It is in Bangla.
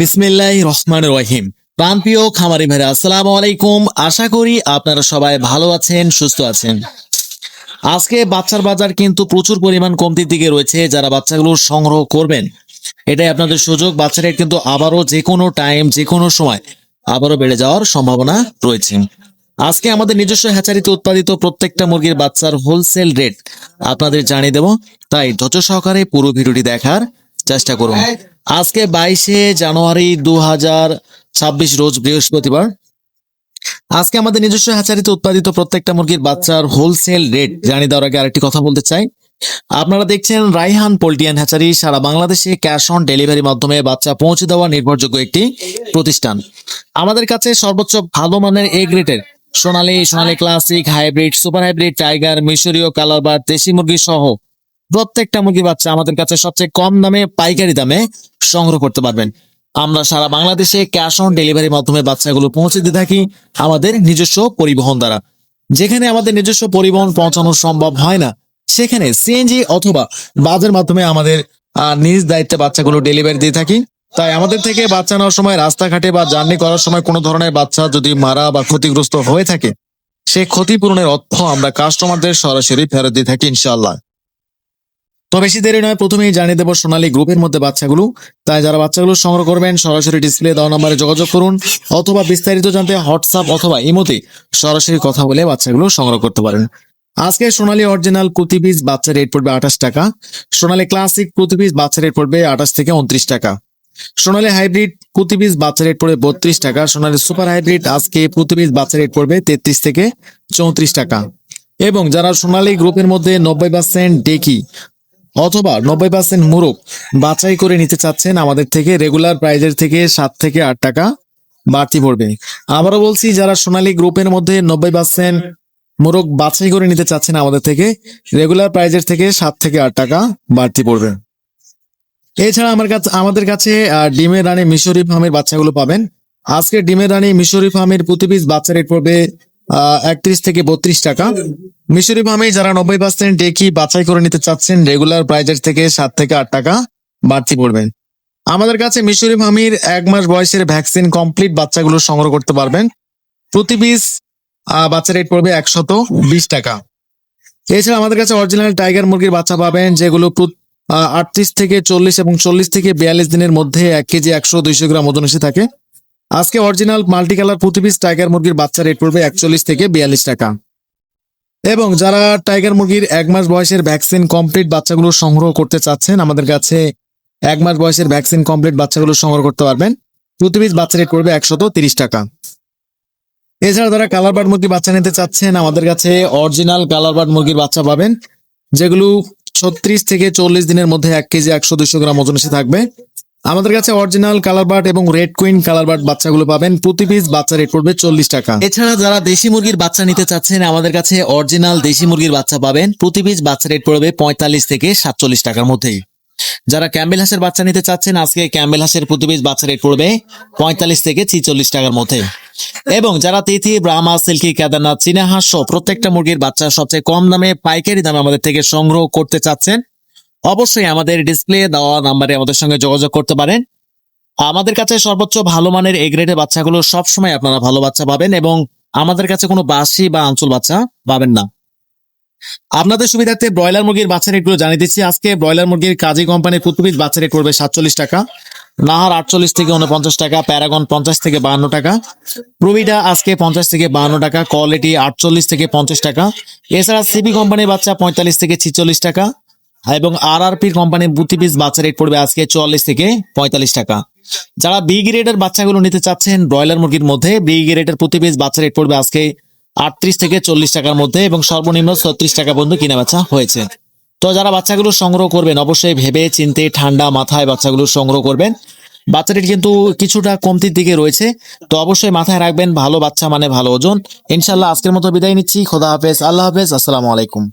বিসমিল্লাহ রহমান রহিম। প্রাণপ্রিয় খামারি ভাইরা, আসসালামু আলাইকুম। আশা করি আপনারা সবাই ভালো আছেন, সুস্থ আছেন। আজকে বাচ্চার বাজার কিন্তু প্রচুর পরিমাণ কমতির দিকে রয়েছে, যারা বাচ্চাগুলো সংগ্রহ করবেন। এটাই আপনাদের সুযোগ বাচ্চা রেট কিন্তু আবারও যে কোনো টাইম যে কোনো সময় আবারও বেড়ে যাওয়ার সম্ভাবনা রয়েছে। আজকে আমাদের নিজস্ব হ্যাচারিতে উৎপাদিত প্রত্যেকটা মুরগির বাচ্চার হোলসেল রেট আপনাদের জানিয়ে দেব। তাই ধৈর্য সহকারে পুরো ভিডিওটি দেখার চেষ্টা করুন। আজকে বাইশে জানুয়ারি দু হাজার ছাব্বিশ রোজ বৃহস্পতিবার। আজকে আমাদের নিজস্ব হ্যাচারিতে উৎপাদিত প্রত্যেকটা মুরগির বাচ্চার হোলসেল রেট জানিয়ে দেওয়ার আগে আরেকটি কথা বলতে চাই। আপনারা দেখছেন রাইহান পোল্ট্রিয়ান হ্যাচারি, সারা বাংলাদেশে ক্যাশ অন ডেলিভারির মাধ্যমে বাচ্চা পৌঁছে দেওয়া নির্ভরযোগ্য একটি প্রতিষ্ঠান। আমাদের কাছে সর্বোচ্চ ভালো মানের এ গ্রেডের সোনালী সোনালী classic hybrid super hybrid tiger মিশরীয় কালার বার দেশি মুরগি সহ প্রত্যেকটা মুরগি বাচ্চা আমাদের কাছে সবচেয়ে কম দামে, পাইকারি দামে সংগ্রহ করতে পারবেন। আমরা সারা বাংলাদেশে ক্যাশ অন ডেলিভারির মাধ্যমে বাচ্চাগুলো পৌঁছে দিয়ে থাকি আমাদের নিজস্ব পরিবহন দ্বারা। যেখানে আমাদের নিজস্ব পরিবহন পৌঁছানো সম্ভব হয় না, সেখানে সিএনজি অথবা বাসের মাধ্যমে আমাদের নিজ দায়িত্বে বাচ্চাগুলো ডেলিভারি দিয়ে থাকি। তাই আমাদের থেকে বাচ্চা নেওয়ার সময়, রাস্তাঘাটে বা জার্নি করার সময় কোনো ধরনের বাচ্চা যদি মারা বা ক্ষতিগ্রস্ত হয়ে থাকে, সে ক্ষতিপূরণের অর্থ আমরা কাস্টমারদের সরাসরি ফেরত দিয়ে থাকি, ইনশাআল্লাহ। তো বেশি দেরি নয়, প্রথমেই জানিয়ে দেবো সোনালী গ্রুপের মধ্যে বাচ্চাগুলো। তাই যারা বাচ্চাগুলো সংগ্রহ করবেন, সরাসরি ডিসপ্লে দেওয়া নাম্বারে যোগাযোগ করুন, অথবা বিস্তারিত জানতে হোয়াটসঅ্যাপ অথবা ইমোতে সরাসরি কথা বলে বাচ্চাগুলো সংগ্রহ করতে পারেন। আজকে সোনালী অরিজিনাল প্রতি পিস বাচ্চা রেট পড়বে আঠাশ টাকা। সোনালী ক্লাসিক প্রতি পিস বাচ্চা রেট পড়বে আঠাশ থেকে উনত্রিশ টাকা। সোনালী হাইব্রিড প্রতি পিস বাচ্চা রেট পড়বে বত্রিশ টাকা। সোনালী সুপার হাইব্রিড আজকে প্রতি পিস বাচ্চা রেট পড়বে তেত্রিশ থেকে চৌত্রিশ টাকা। এবং যারা সোনালী গ্রুপের মধ্যে নব্বই পার্সেন্ট ডেকি অথবা নব্বই পার্সেন্ট মুরগ বাছাই করে নিতে চাচ্ছেন, আমাদের থেকে রেগুলার প্রাইজের থেকে সাত থেকে আট টাকা বাড়তি পড়বে। আবারও বলছি, যারা সোনালী গ্রুপের মধ্যে নব্বই পার্সেন্ট মোরগ বাছাই করে নিতে চাচ্ছেন, আমাদের থেকে রেগুলার প্রাইজের থেকে সাত থেকে আট টাকা বাড়তি পড়বে। এছাড়া আমার কাছে আমাদের কাছে ডিমের রানী মিশরি ফার্মের বাচ্চাগুলো পাবেন। আজকে ডিমের রানী মিশরি ফার্মের প্রতি পিস বাচ্চা রেট পড়বে একত্রিশ থেকে বত্রিশ টাকা। মিশরি ফার্মে যারা নব্বই পার্সেন্ট ডেকি বাছাই করে নিতে চাচ্ছেন রেগুলার প্রাইজের থেকে সাত থেকে আট টাকা বাড়তি পড়বে। আমাদের কাছে মিশরি ফার্মির এক মাস বয়সের ভ্যাকসিন কমপ্লিট বাচ্চাগুলো সংগ্রহ করতে পারবেন। প্রতি পিস বাচ্চা রেট পড়বে একশত বিশ টাকা। এছাড়া আমাদের কাছে অরিজিনাল টাইগার মুরগির বাচ্চা পাবেন, যেগুলো আটত্রিশ থেকে চল্লিশ এবং চল্লিশ থেকে বিয়াল্লিশ দিনের মধ্যে এক কেজি একশো দুইশো গ্রাম ওজন এসে থাকে। আজকে অরিজিনাল মাল্টি কালার প্রতি পিস টাইগার মুরগির বাচ্চা রেট পড়বে একচল্লিশ থেকে বিয়াল্লিশ টাকা। এবং যারা টাইগার মুরগির এক মাস বয়সের ভ্যাকসিন কমপ্লিট বাচ্চাগুলো সংগ্রহ করতে চাচ্ছেন, আমাদের কাছে এক মাস বয়সের ভ্যাকসিন কমপ্লিট বাচ্চাগুলো সংগ্রহ করতে পারবেন। প্রতি পিস বাচ্চা রেট পড়বে একশত তিরিশ টাকা। এছাড়া যারা কালার বার্ড মুরগির বাচ্চা নিতে চাচ্ছেন, আমাদের কাছে অরিজিনাল কালার বার্ড মুরগির বাচ্চা পাবেন, যেগুলো ছত্রিশ থেকে চল্লিশ দিনের মধ্যে এক কেজি একশো দুশো গ্রাম ওজন এসে থাকবে। আমাদের কাছে অরিজিনাল কালার বার্ড এবং রেড কুইন কালার বার্ড বাচ্চাগুলো পাবেন। প্রতি পিস বাচ্চা রেট পড়বে চল্লিশ টাকা। এছাড়া যারা দেশি মুরগির বাচ্চা নিতে চাচ্ছেন, আমাদের কাছে অরিজিনাল দেশি মুরগির বাচ্চা পাবেন। প্রতি পিস বাচ্চা রেট পড়বে পঁয়তাল্লিশ থেকে সাতচল্লিশ টাকার মধ্যেই। যারা ক্যাম্বেল হাঁসের বাচ্চা নিতে চাচ্ছেন, আজকে ক্যাম্বেল হাঁসের প্রতি পিস বাচ্চা রেট পড়বে পঁয়তাল্লিশ থেকে ছিচল্লিশ টাকার মধ্যে। এবং যারা তিথি, ব্রাহ্মা, সিল্কি, কেদারনাথ, চীনা হাঁস প্রত্যেকটা মুরগির বাচ্চা সবচেয়ে কম দামে, পাইকারি দামে আমাদের থেকে সংগ্রহ করতে চাচ্ছেন অবশ্যই আমাদের ডিসপ্লে দেওয়া নাম্বারে আমাদের সঙ্গে যোগাযোগ করতে পারেন। আমাদের কাছে সর্বোচ্চ ভালো মানের এ গ্রেডের বাচ্চাগুলো সবসময় আপনারা ভালো বাচ্চা পাবেন এবং আমাদের কাছে কোনো বাসি বা আঞ্চল বাচ্চা পাবেন না। আপনাদের সুবিধার্থে ব্রয়লার মুরগির বাচ্চা রেটগুলো জানিয়ে দিচ্ছি। আজকে ব্রয়লার মুরগির কাজী কোম্পানির পিস বাচ্চা রেট করবে সাতচল্লিশ টাকা, নাহার আটচল্লিশ থেকে উনপঞ্চাশ টাকা, প্যারাগন পঞ্চাশ থেকে বাহান্ন টাকা, প্রবিডা আজকে পঞ্চাশ থেকে বাহান্ন টাকা, কোয়ালিটি আটচল্লিশ থেকে পঞ্চাশ টাকা, এছাড়া সিবি কোম্পানির বাচ্চা পঁয়তাল্লিশ থেকে ছিচল্লিশ টাকা এবং আর আর পি কোম্পানির প্রতি পিস বাচ্চা রেট পড়বে আজকে চুয়াল্লিশ থেকে পঁয়তাল্লিশ টাকা। যারা বি গ্রেডের বাচ্চাগুলো নিতে চাচ্ছেন ব্রয়লার মুরগির মধ্যে বি গ্রেডের প্রতি পিস বাচ্চা রেট পড়বে আজকে আটত্রিশ থেকে চল্লিশ টাকার মধ্যে এবং সর্বনিম্ন ছত্রিশ টাকা পর্যন্ত কিনা বেচা হয়েছে। তো যারা বাচ্চাগুলো সংগ্রহ করবেন, অবশ্যই ভেবে চিনতে ঠান্ডা মাথায় বাচ্চাগুলো সংগ্রহ করবেন। বাচ্চাটির কিন্তু কিছুটা কমতির দিকে রয়েছে। তো অবশ্যই মাথায় রাখবেন, ভালো বাচ্চা মানে ভালো ওজন। ইনশাল্লাহ আজকের মতো বিদায় নিচ্ছি। খোদা হাফেজ। আল্লাহ হাফেজ। আসসালামু আলাইকুম।